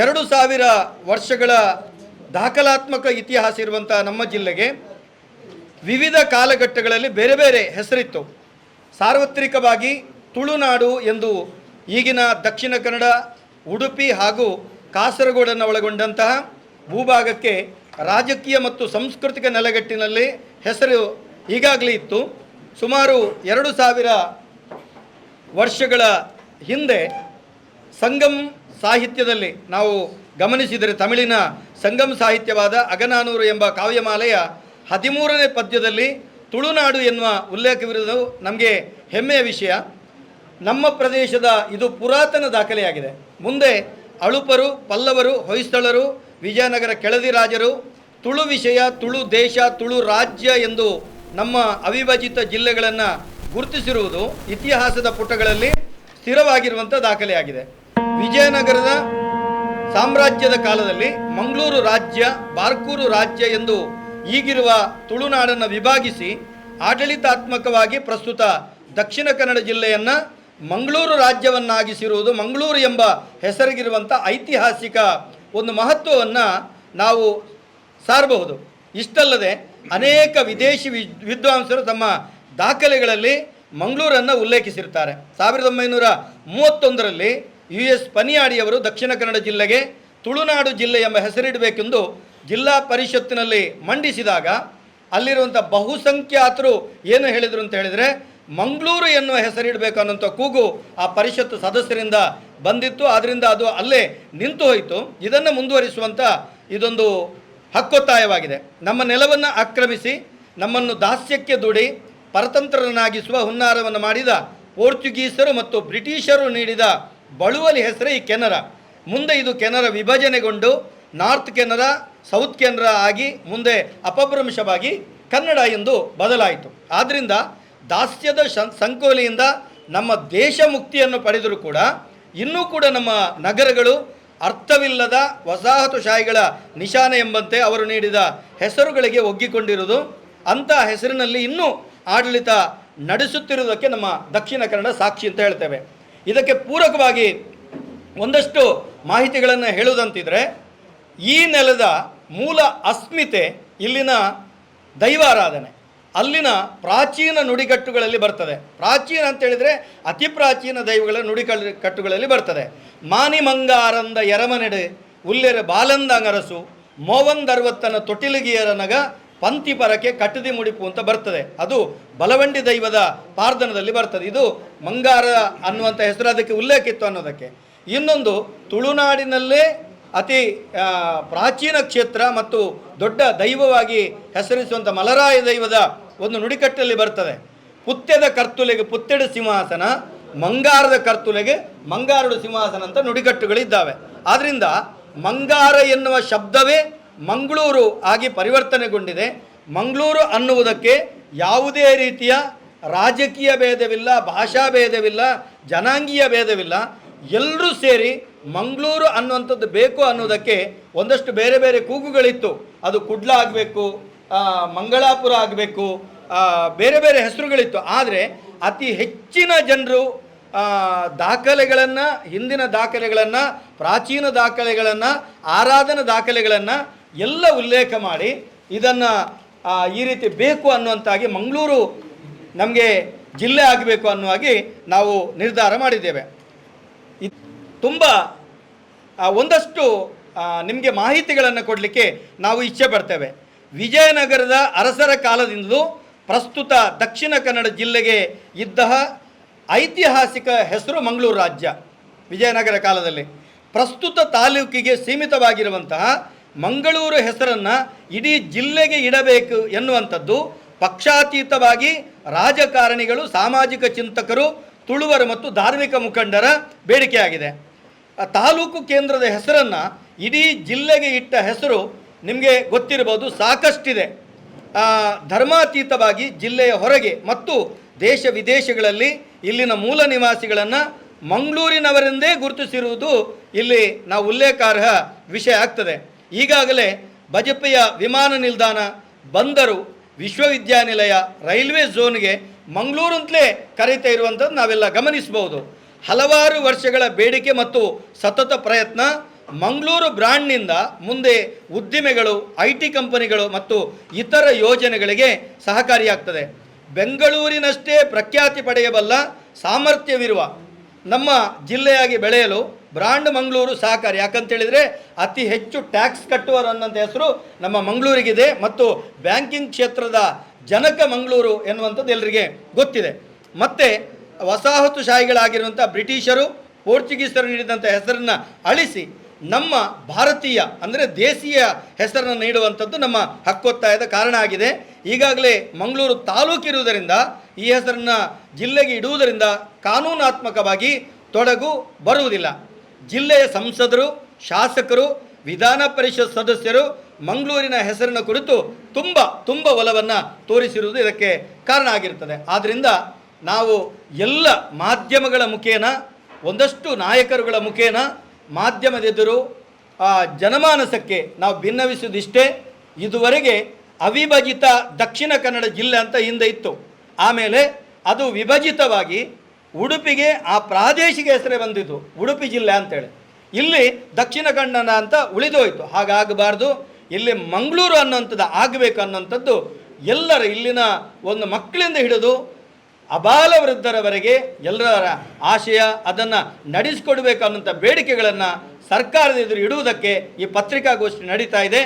ಎರಡು ಸಾವಿರ ವರ್ಷಗಳ ದಾಖಲಾತ್ಮಕ ಇತಿಹಾಸ ಇರುವಂಥ ನಮ್ಮ ಜಿಲ್ಲೆಗೆ ವಿವಿಧ ಕಾಲಘಟ್ಟಗಳಲ್ಲಿ ಬೇರೆ ಬೇರೆ ಹೆಸರಿತ್ತು. ಸಾರ್ವತ್ರಿಕವಾಗಿ ತುಳುನಾಡು ಎಂದು ಈಗಿನ ದಕ್ಷಿಣ ಕನ್ನಡ, ಉಡುಪಿ ಹಾಗೂ ಕಾಸರಗೋಡನ್ನು ಒಳಗೊಂಡಂತಹ ಭೂಭಾಗಕ್ಕೆ ರಾಜಕೀಯ ಮತ್ತು ಸಾಂಸ್ಕೃತಿಕ ನೆಲೆಗಟ್ಟಿನಲ್ಲಿ ಹೆಸರು ಈಗಾಗಲೇ ಇತ್ತು. ಸುಮಾರು ಎರಡು ಸಾವಿರ ವರ್ಷಗಳ ಹಿಂದೆ ಸಂಗಮ್ ಸಾಹಿತ್ಯದಲ್ಲಿ ನಾವು ಗಮನಿಸಿದರೆ ತಮಿಳಿನ ಸಂಗಮ್ ಸಾಹಿತ್ಯವಾದ ಅಗನಾನೂರು ಎಂಬ ಕಾವ್ಯಮಾಲೆಯ ಹದಿಮೂರನೇ ಪದ್ಯದಲ್ಲಿ ತುಳುನಾಡು ಎನ್ನುವ ಉಲ್ಲೇಖವಿರುವುದು ನಮಗೆ ಹೆಮ್ಮೆಯ ವಿಷಯ. ನಮ್ಮ ಪ್ರದೇಶದ ಇದು ಪುರಾತನ ದಾಖಲೆಯಾಗಿದೆ. ಮುಂದೆ ಅಳುಪರು, ಪಲ್ಲವರು, ಹೊಯ್ಸಳರು, ವಿಜಯನಗರ ಕೆಳದಿ ರಾಜರು, ತುಳು ವಿಷಯ, ತುಳು ದೇಶ, ತುಳು ರಾಜ್ಯ ಎಂದು ನಮ್ಮ ಅವಿಭಜಿತ ಜಿಲ್ಲೆಗಳನ್ನು ಗುರುತಿಸಿರುವುದು ಇತಿಹಾಸದ ಪುಟಗಳಲ್ಲಿ ಸ್ಥಿರವಾಗಿರುವಂಥ ದಾಖಲೆಯಾಗಿದೆ. ವಿಜಯನಗರದ ಸಾಮ್ರಾಜ್ಯದ ಕಾಲದಲ್ಲಿ ಮಂಗಳೂರು ರಾಜ್ಯ, ಬಾರ್ಕೂರು ರಾಜ್ಯ ಎಂದು ಈಗಿರುವ ತುಳುನಾಡನ್ನು ವಿಭಾಗಿಸಿ ಆಡಳಿತಾತ್ಮಕವಾಗಿ ಪ್ರಸ್ತುತ ದಕ್ಷಿಣ ಕನ್ನಡ ಜಿಲ್ಲೆಯನ್ನು ಮಂಗಳೂರು ರಾಜ್ಯವನ್ನಾಗಿಸಿರುವುದು ಮಂಗಳೂರು ಎಂಬ ಹೆಸರಿಗಿರುವಂಥ ಐತಿಹಾಸಿಕ ಒಂದು ಮಹತ್ವವನ್ನು ನಾವು ಸಾರಬಹುದು. ಇಷ್ಟಲ್ಲದೆ ಅನೇಕ ವಿದೇಶಿ ವಿದ್ವಾಂಸರು ತಮ್ಮ ದಾಖಲೆಗಳಲ್ಲಿ ಮಂಗಳೂರನ್ನು ಉಲ್ಲೇಖಿಸಿರ್ತಾರೆ ಸಾವಿರದ ಒಂಬೈನೂರ ಮೂವತ್ತೊಂದರಲ್ಲಿ ಯು ಎಸ್ ಪನಿಯಾಡಿಯವರು ದಕ್ಷಿಣ ಕನ್ನಡ ಜಿಲ್ಲೆಗೆ ತುಳುನಾಡು ಜಿಲ್ಲೆ ಎಂಬ ಹೆಸರಿಡಬೇಕೆಂದು ಜಿಲ್ಲಾ ಪರಿಷತ್ತಿನಲ್ಲಿ ಮಂಡಿಸಿದಾಗ ಅಲ್ಲಿರುವಂಥ ಬಹುಸಂಖ್ಯಾತರು ಏನು ಹೇಳಿದರು ಅಂತ ಹೇಳಿದರೆ, ಮಂಗಳೂರು ಎನ್ನುವ ಹೆಸರಿಡಬೇಕು ಅನ್ನೋಂಥ ಕೂಗು ಆ ಪರಿಷತ್ತು ಸದಸ್ಯರಿಂದ ಬಂದಿತ್ತು. ಆದ್ದರಿಂದ ಅದು ಅಲ್ಲೇ ನಿಂತು ಹೋಯಿತು. ಇದನ್ನು ಮುಂದುವರಿಸುವಂಥ ಇದೊಂದು ಹಕ್ಕೊತ್ತಾಯವಾಗಿದೆ. ನಮ್ಮ ನೆಲವನ್ನು ಆಕ್ರಮಿಸಿ, ನಮ್ಮನ್ನು ದಾಸ್ಯಕ್ಕೆ ದುಡಿ ಪರತಂತ್ರನಾಗಿಸುವ ಹುನ್ನಾರವನ್ನು ಮಾಡಿದ ಪೋರ್ಚುಗೀಸರು ಮತ್ತು ಬ್ರಿಟಿಷರು ನೀಡಿದ ಬಳುವಲಿ ಹೆಸರೇ ಈ ಕೆನರಾ. ಮುಂದೆ ಇದು ಕೆನರ ವಿಭಜನೆಗೊಂಡು ನಾರ್ತ್ ಕೆನರಾ, ಸೌತ್ ಕೆನರಾ ಆಗಿ ಮುಂದೆ ಅಪಭ್ರಂಶವಾಗಿ ಕನ್ನಡ ಎಂದು ಬದಲಾಯಿತು. ಆದ್ದರಿಂದ ದಾಸ್ಯದ ಸಂಕೋಲೆಯಿಂದ ನಮ್ಮ ದೇಶ ಮುಕ್ತಿಯನ್ನು ಪಡೆದರೂ ಕೂಡ ಇನ್ನೂ ಕೂಡ ನಮ್ಮ ನಗರಗಳು ಅರ್ಥವಿಲ್ಲದ ವಸಾಹತುಶಾಹಿಗಳ ನಿಶಾನೆ ಎಂಬಂತೆ ಅವರು ನೀಡಿದ ಹೆಸರುಗಳಿಗೆ ಒಗ್ಗಿಕೊಂಡಿರುವುದು, ಅಂಥ ಹೆಸರಿನಲ್ಲಿ ಇನ್ನೂ ಆಡಳಿತ ನಡೆಸುತ್ತಿರುವುದಕ್ಕೆ ನಮ್ಮ ದಕ್ಷಿಣ ಕನ್ನಡ ಸಾಕ್ಷಿ ಅಂತ ಹೇಳ್ತೇವೆ. ಇದಕ್ಕೆ ಪೂರಕವಾಗಿ ಒಂದಷ್ಟು ಮಾಹಿತಿಗಳನ್ನು ಹೇಳುವುದಂತಿದ್ರೆ, ಈ ನೆಲದ ಮೂಲ ಅಸ್ಮಿತೆ ಇಲ್ಲಿನ ದೈವಾರಾಧನೆ. ಅಲ್ಲಿನ ಪ್ರಾಚೀನ ನುಡಿಗಟ್ಟುಗಳಲ್ಲಿ ಬರ್ತದೆ. ಪ್ರಾಚೀನ ಅಂತ ಹೇಳಿದರೆ ಅತಿ ಪ್ರಾಚೀನ ದೈವಗಳ ನುಡಿಕಲ್ ಕಟ್ಟುಗಳಲ್ಲಿ ಬರ್ತದೆ ಮಾನಿಮಂಗಾರಂದ ಎರಮನೆಡೆ ಉಲ್ಲೆರ ಬಾಲಂದಂಗರಸು ಮೋವಂದರ್ವತ್ತನ ತೊಟಿಲಿಗಿಯರನಗ ಪಂಥಿ ಪರಕೆ ಕಟ್ಟದಿ ಮುಡಿಪು ಅಂತ ಬರ್ತದೆ. ಅದು ಬಲವಂಡಿ ದೈವದ ಪಾರ್ದನದಲ್ಲಿ ಬರ್ತದೆ. ಇದು ಮಂಗಾರ ಅನ್ನುವಂಥ ಹೆಸರು ಅದಕ್ಕೆ ಉಲ್ಲೇಖ ಇತ್ತು ಅನ್ನೋದಕ್ಕೆ. ಇನ್ನೊಂದು ತುಳುನಾಡಿನಲ್ಲೇ ಅತಿ ಪ್ರಾಚೀನ ಕ್ಷೇತ್ರ ಮತ್ತು ದೊಡ್ಡ ದೈವವಾಗಿ ಹೆಸರಿಸುವಂಥ ಮಲರಾಯ ದೈವದ ಒಂದು ನುಡಿಕಟ್ಟಲ್ಲಿ ಬರ್ತದೆ. ಪುತ್ಯದ ಕರ್ತುಲೆಗೆ ಪುತ್ತೆಡು ಸಿಂಹಾಸನ, ಮಂಗಾರದ ಕರ್ತುಲೆಗೆ ಮಂಗಾರುಡು ಸಿಂಹಾಸನ ಅಂತ ನುಡಿಕಟ್ಟುಗಳಿದ್ದಾವೆ. ಆದ್ದರಿಂದ ಮಂಗಾರ ಎನ್ನುವ ಶಬ್ದವೇ ಮಂಗಳೂರು ಆಗಿ ಪರಿವರ್ತನೆಗೊಂಡಿದೆ. ಮಂಗಳೂರು ಅನ್ನುವುದಕ್ಕೆ ಯಾವುದೇ ರೀತಿಯ ರಾಜಕೀಯ ಭೇದವಿಲ್ಲ, ಭಾಷಾ ಭೇದವಿಲ್ಲ, ಜನಾಂಗೀಯ ಭೇದವಿಲ್ಲ. ಎಲ್ಲರೂ ಸೇರಿ ಮಂಗಳೂರು ಅನ್ನುವಂಥದ್ದು ಬೇಕು ಅನ್ನೋದಕ್ಕೆ ಒಂದಷ್ಟು ಬೇರೆ ಬೇರೆ ಕೂಗುಗಳಿತ್ತು. ಅದು ಕುಡ್ಲ ಆಗಬೇಕು ಮಂಗಳಾಪುರ ಆಗಬೇಕು ಬೇರೆ ಬೇರೆ ಹೆಸರುಗಳಿತ್ತು. ಆದರೆ ಅತಿ ಹೆಚ್ಚಿನ ಜನರು ದಾಖಲೆಗಳನ್ನು, ಹಿಂದಿನ ದಾಖಲೆಗಳನ್ನು, ಪ್ರಾಚೀನ ದಾಖಲೆಗಳನ್ನು, ಆರಾಧನಾ ದಾಖಲೆಗಳನ್ನು ಎಲ್ಲ ಉಲ್ಲೇಖ ಮಾಡಿ ಇದನ್ನು ಈ ರೀತಿ ಬೇಕು ಅನ್ನುವಂತಾಗಿ ಮಂಗಳೂರು ನಮಗೆ ಜಿಲ್ಲೆ ಆಗಬೇಕು ಅನ್ನುವಾಗಿ ನಾವು ನಿರ್ಧಾರ ಮಾಡಿದ್ದೇವೆ. ಇದು ತುಂಬ ಒಂದಷ್ಟು ನಿಮಗೆ ಮಾಹಿತಿಗಳನ್ನು ಕೊಡಲಿಕ್ಕೆ ನಾವು ಇಚ್ಛೆ ಪಡ್ತೇವೆ. ವಿಜಯನಗರದ ಅರಸರ ಕಾಲದಿಂದಲೂ ಪ್ರಸ್ತುತ ದಕ್ಷಿಣ ಕನ್ನಡ ಜಿಲ್ಲೆಗೆ ಇದ್ದ ಐತಿಹಾಸಿಕ ಹೆಸರು ಮಂಗಳೂರು ರಾಜ್ಯ, ವಿಜಯನಗರ ಕಾಲದಲ್ಲಿ. ಪ್ರಸ್ತುತ ತಾಲೂಕಿಗೆ ಸೀಮಿತವಾಗಿರುವಂತಹ ಮಂಗಳೂರು ಹೆಸರನ್ನು ಇಡೀ ಜಿಲ್ಲೆಗೆ ಇಡಬೇಕು ಎನ್ನುವಂಥದ್ದು ಪಕ್ಷಾತೀತವಾಗಿ ರಾಜಕಾರಣಿಗಳು, ಸಾಮಾಜಿಕ ಚಿಂತಕರು, ತುಳುವರು ಮತ್ತು ಧಾರ್ಮಿಕ ಮುಖಂಡರ ಬೇಡಿಕೆಯಾಗಿದೆ. ತಾಲೂಕು ಕೇಂದ್ರದ ಹೆಸರನ್ನು ಇಡೀ ಜಿಲ್ಲೆಗೆ ಇಟ್ಟ ಹೆಸರು ನಿಮಗೆ ಗೊತ್ತಿರಬಹುದು ಸಾಕಷ್ಟಿದೆ. ಧರ್ಮಾತೀತವಾಗಿ ಜಿಲ್ಲೆಯ ಹೊರಗೆ ಮತ್ತು ದೇಶ ವಿದೇಶಗಳಲ್ಲಿ ಇಲ್ಲಿನ ಮೂಲ ನಿವಾಸಿಗಳನ್ನು ಮಂಗಳೂರಿನವರೆಂದೇ ಗುರುತಿಸಿರುವುದು ಇಲ್ಲಿ ನಾವು ಉಲ್ಲೇಖಾರ್ಹ ವಿಷಯ ಆಗ್ತದೆ. ಈಗಾಗಲೇ ಬಜಪೆಯ ವಿಮಾನ ನಿಲ್ದಾಣ ಬಂದರು. ವಿಶ್ವವಿದ್ಯಾನಿಲಯ ರೈಲ್ವೆ ಝೋನ್ಗೆ ಮಂಗಳೂರು ಅಂತಲೇ ಕರೀತಾ ಇರುವಂಥದ್ದು ನಾವೆಲ್ಲ ಗಮನಿಸಬಹುದು ಹಲವಾರು ವರ್ಷಗಳ ಬೇಡಿಕೆ ಮತ್ತು ಸತತ ಪ್ರಯತ್ನ. ಮಂಗಳೂರು ಬ್ರ್ಯಾಂಡ್ನಿಂದ ಮುಂದೆ ಉದ್ದಿಮೆಗಳು ಐ ಟಿ ಕಂಪನಿಗಳು ಮತ್ತು ಇತರ ಯೋಜನೆಗಳಿಗೆ ಸಹಕಾರಿಯಾಗ್ತದೆ. ಬೆಂಗಳೂರಿನಷ್ಟೇ ಪ್ರಖ್ಯಾತಿ ಪಡೆಯಬಲ್ಲ ಸಾಮರ್ಥ್ಯವಿರುವ ನಮ್ಮ ಜಿಲ್ಲೆಯಾಗಿ ಬೆಳೆಯಲು ಬ್ರಾಂಡ್ ಮಂಗಳೂರು ಸಹಕಾರಿ. ಯಾಕಂತೇಳಿದರೆ ಅತಿ ಹೆಚ್ಚು ಟ್ಯಾಕ್ಸ್ ಕಟ್ಟುವರು ಅನ್ನೋಂಥ ಹೆಸರು ನಮ್ಮ ಮಂಗಳೂರಿಗಿದೆ ಮತ್ತು ಬ್ಯಾಂಕಿಂಗ್ ಕ್ಷೇತ್ರದ ಜನಕ ಮಂಗಳೂರು ಎನ್ನುವಂಥದ್ದು ಎಲ್ಲರಿಗೆ ಗೊತ್ತಿದೆ. ಮತ್ತು ವಸಾಹತುಶಾಹಿಗಳಾಗಿರುವಂಥ ಬ್ರಿಟಿಷರು, ಪೋರ್ಚುಗೀಸರು ನೀಡಿದಂಥ ಹೆಸರನ್ನು ಅಳಿಸಿ ನಮ್ಮ ಭಾರತೀಯ, ಅಂದರೆ ದೇಶೀಯ ಹೆಸರನ್ನು ನೀಡುವಂಥದ್ದು ನಮ್ಮ ಹಕ್ಕೊತ್ತಾಯದ ಕಾರಣ ಆಗಿದೆ. ಈಗಾಗಲೇ ಮಂಗಳೂರು ತಾಲೂಕಿರುವುದರಿಂದ ಈ ಹೆಸರನ್ನು ಜಿಲ್ಲೆಗೆ ಇಡುವುದರಿಂದ ಕಾನೂನಾತ್ಮಕವಾಗಿ ತೊಡಗು ಬರುವುದಿಲ್ಲ. ಜಿಲ್ಲೆಯ ಸಂಸದರು, ಶಾಸಕರು, ವಿಧಾನ ಪರಿಷತ್ ಸದಸ್ಯರು ಮಂಗಳೂರಿನ ಹೆಸರಿನ ಕುರಿತು ತುಂಬ ತುಂಬ ಒಲವನ್ನು ತೋರಿಸಿರುವುದು ಇದಕ್ಕೆ ಕಾರಣ ಆಗಿರುತ್ತದೆ. ಆದ್ದರಿಂದ ನಾವು ಎಲ್ಲ ಮಾಧ್ಯಮಗಳ ಮುಖೇನ, ಒಂದಷ್ಟು ನಾಯಕರುಗಳ ಮುಖೇನ ಮಾಧ್ಯಮದೆದುರು ಜನಮಾನಸಕ್ಕೆ ನಾವು ಭಿನ್ನವಿಸುವುದಿಷ್ಟೇ. ಇದುವರೆಗೆ ಅವಿಭಜಿತ ದಕ್ಷಿಣ ಕನ್ನಡ ಜಿಲ್ಲೆ ಅಂತ ಹಿಂದೆ ಇತ್ತು. ಆಮೇಲೆ ಅದು ವಿಭಜಿತವಾಗಿ ಉಡುಪಿಗೆ ಆ ಪ್ರಾದೇಶಿಕ ಹೆಸರೇ ಬಂದಿದ್ದು ಉಡುಪಿ ಜಿಲ್ಲೆ ಅಂತೇಳಿ. ಇಲ್ಲಿ ದಕ್ಷಿಣ ಕನ್ನಡ ಅಂತ ಉಳಿದೋಯ್ತು. ಹಾಗಾಗಬಾರ್ದು ಇಲ್ಲಿ ಮಂಗಳೂರು ಅನ್ನೋಂಥದ್ದು ಆಗಬೇಕು ಅನ್ನೋಂಥದ್ದು ಎಲ್ಲರ ಇಲ್ಲಿನ ಒಂದು ಮಕ್ಕಳಿಂದ ಹಿಡಿದು ಅಬಾಲ ವೃದ್ಧರವರೆಗೆ ಎಲ್ಲರ ಆಶಯ ಅದನ್ನು ನಡೆಸಿಕೊಡ್ಬೇಕು ಅನ್ನೋಂಥ ಬೇಡಿಕೆಗಳನ್ನು ಸರ್ಕಾರದ ಎದುರು ಇಡುವುದಕ್ಕೆ ಈ ಪತ್ರಿಕಾಗೋಷ್ಠಿ ನಡೀತಾ ಇದೆ.